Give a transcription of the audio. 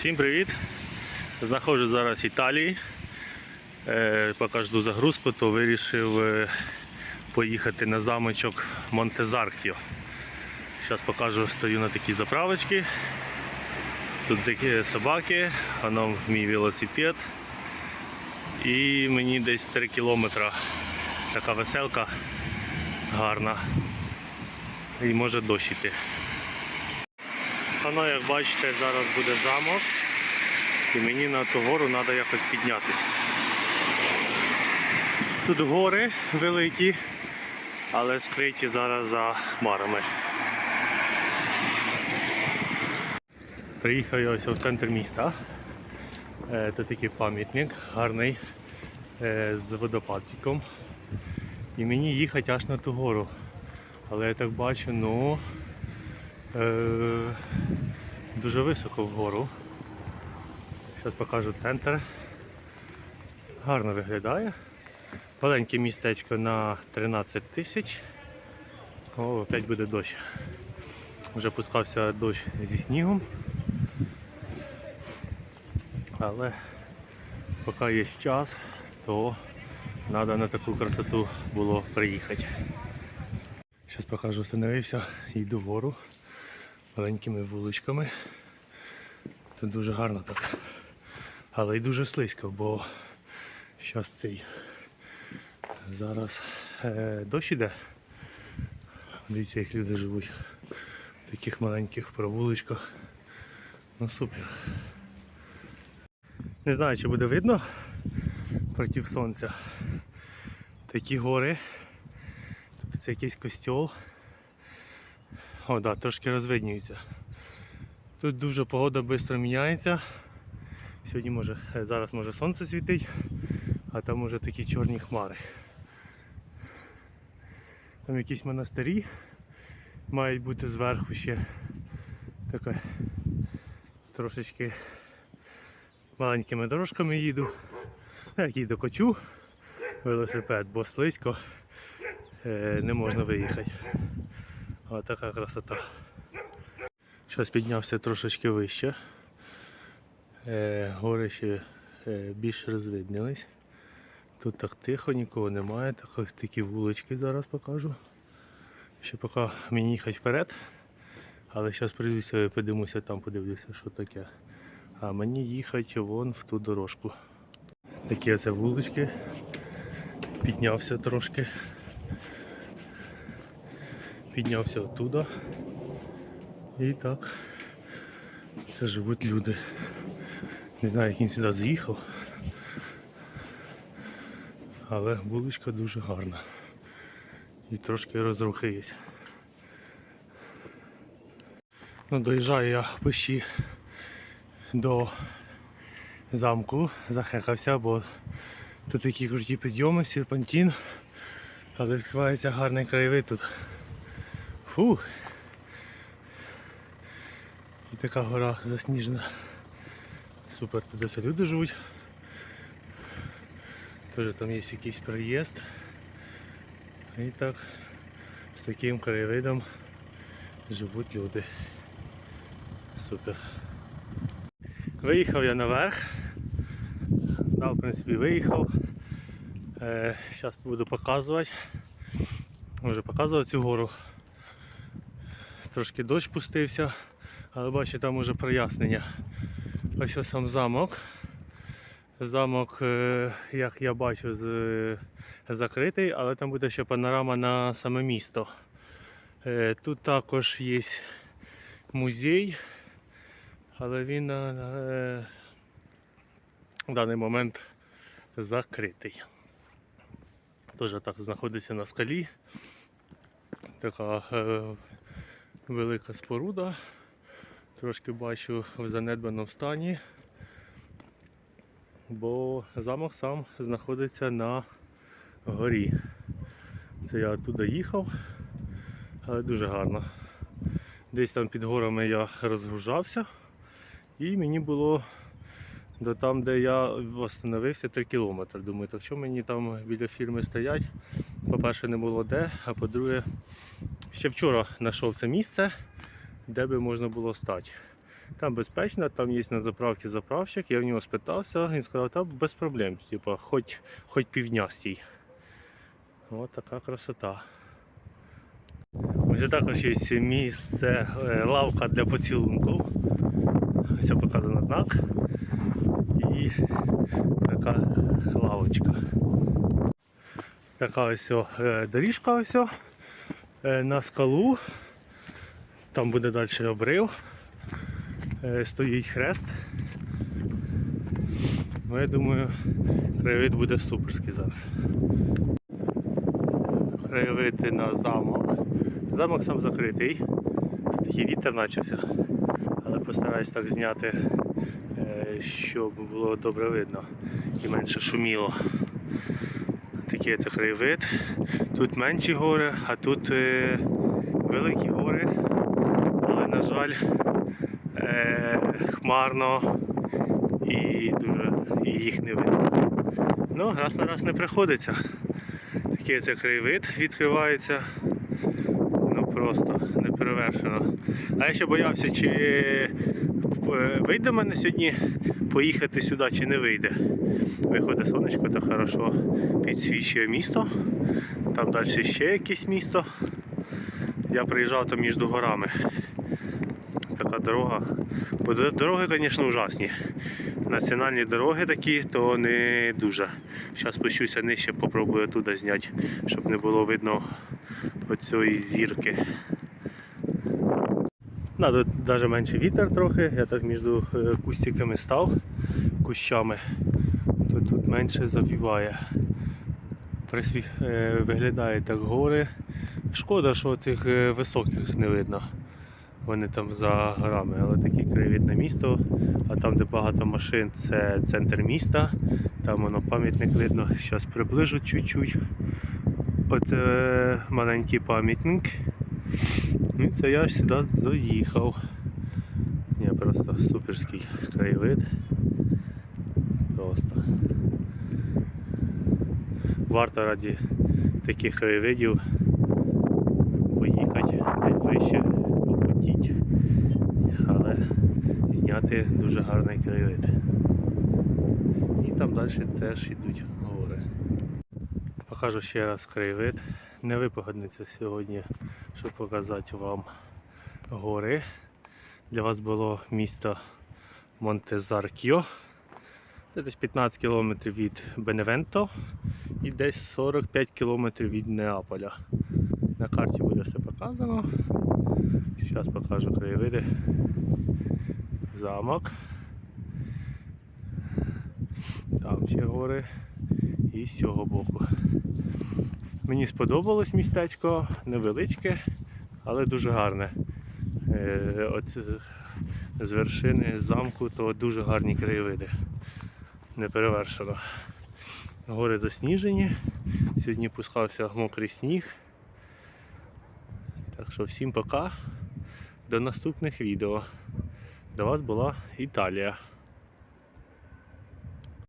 Всім привіт! Знаходжусь зараз в Італії. Е, Поки жду загрузку, то вирішив е, поїхати на замочок Монтезаркіо. Зараз покажу, стою на такій заправочці. Тут такі собаки, воно мій велосипед. І мені десь 3 кілометри така веселка гарна. І може дощ іти. Воно, як бачите, зараз буде замок. І мені на ту гору треба якось піднятися. Тут гори великі, але скриті зараз за хмарами. Приїхав я ось в центр міста. Е, Тут такий пам'ятник гарний е, з водопадчиком. І мені їхати аж на ту гору. Але я так бачу, ну е, дуже високо вгору. Зараз покажу центр. Гарно виглядає. Маленьке містечко на 13 тисяч. О, опять буде дощ. Вже пускався дощ зі снігом. Але поки є час, то треба на таку красоту було приїхати. Зараз покажу, встановився, йду вгору маленькими вуличками. Тут дуже гарно так. Але й дуже слизько, бо зараз цей зараз е, дощ іде. Дивіться, як люди живуть в таких маленьких провуличках. Ну супер. Не знаю, чи буде видно проти сонця. Такі гори. Тут це якийсь костьол. О, да, трошки розвиднюється. Тут дуже погода швидко міняється. Сьогодні може, е, зараз може сонце світить, а там може такі чорні хмари. Там якісь монастирі мають бути зверху ще таке трошечки маленькими дорожками їду. Як їду кочу велосипед, бо слизько е, не можна виїхати. Ось така красота. Зараз піднявся трошечки вище. Е, гори ще е, більш розвиднились. Тут так тихо, нікого немає, так, такі вулички зараз покажу. Ще поки мені їхати вперед. Але зараз прийдуся, подивимося там, подивлюся, що таке. А мені їхати вон в ту дорожку. Такі оце вулички. Піднявся трошки. Піднявся оттуда. І так. Це живуть люди. Не знаю, як він сюди заїхав. Але вуличка дуже гарна. І трошки розрухи. Ну, доїжджаю я пиші до замку, захекався, бо тут такі круті підйоми, серпантин, але відкривається гарний краєвид тут. Фух. І така гора засніжена. Супер, тут ось люди живуть. Теж там є якийсь приїзд. І так з таким краєвидом живуть люди. Супер. Виїхав я наверх. Да, в принципі, виїхав. Е, Зараз буду показувати. Вже показував цю гору. Трошки дощ пустився, але бачите, там уже прояснення. Ось ось сам замок. Замок, е, як я бачу, з- закритий, але там буде ще панорама на саме місто. Е, Тут також є музей, але він на, е, даний момент закритий. Теж так знаходиться на скалі. Така велика споруда. Трошки бачу в занедбаному стані, бо замок сам знаходиться на горі. Це я туди їхав, але дуже гарно. Десь там під горами я розгружався і мені було до там, де я остановився 3 кілометри. Думаю, так що мені там біля фірми стоять? По-перше, не було де, а по-друге, ще вчора знайшов це місце, де би можна було стати. Там безпечно, там є на заправці заправщик, я в нього спитався, він сказав, там без проблем, типа, хоч, хоч півдня стій. Ось така красота. Ось також є місце, е, лавка для поцілунків. Ось показано знак. І така лавочка. Така ось е, доріжка ось на скалу. Там буде далі обрив. Е, Стоїть хрест. Ну, я думаю, краєвид буде суперський зараз. Краєвид на замок. Замок сам закритий. Такий вітер почався. Але постараюсь так зняти, е, щоб було добре видно і менше шуміло. Це краєвид. Тут менші гори, а тут е, великі гори. Але, на жаль, е, хмарно і дуже і їх не видно. Ну, раз на раз не приходиться. Такий це краєвид відкривається. Просто неперевершено. А я ще боявся, чи е, вийде в мене сьогодні поїхати сюди, чи не вийде. Виходить сонечко, так хорошо підсвічує місто. Там далі ще якесь місто. Я приїжджав там між горами. Така дорога. Бо дороги, звісно, ужасні. Національні дороги такі, то не дуже. Зараз спущуся нижче, попробую туди зняти, щоб не було видно оцієї зірки. Да, тут навіть менше вітер трохи, я так між е, кустиками став, кущами, то тут менше завіває. Присві... е, Виглядає так гори. Шкода, що цих е, високих не видно. Вони там за горами, але такий краєвид місто. А там, де багато машин, це центр міста. Там воно пам'ятник видно. Зараз приближу чуть-чуть. Оце маленький пам'ятник. І це я сюди заїхав. Ні, просто суперський краєвид. Просто. Варто раді таких краєвидів поїхати десь вище, попотіть. Але зняти дуже гарний краєвид. І там далі теж йдуть. Покажу ще раз краєвид. Не випогодниться сьогодні, щоб показати вам гори. Для вас було місто Монтезаркіо. Це десь 15 кілометрів від Беневенто і десь 45 кілометрів від Неаполя. На карті буде все показано. Зараз покажу краєвиди. Замок. Там ще гори. І з цього боку. Мені сподобалось містечко, невеличке, але дуже гарне. Е, От з вершини з замку то дуже гарні краєвиди. Неперевершено. Гори засніжені. Сьогодні пускався мокрий сніг. Так що всім пока. До наступних відео. До вас була Італія.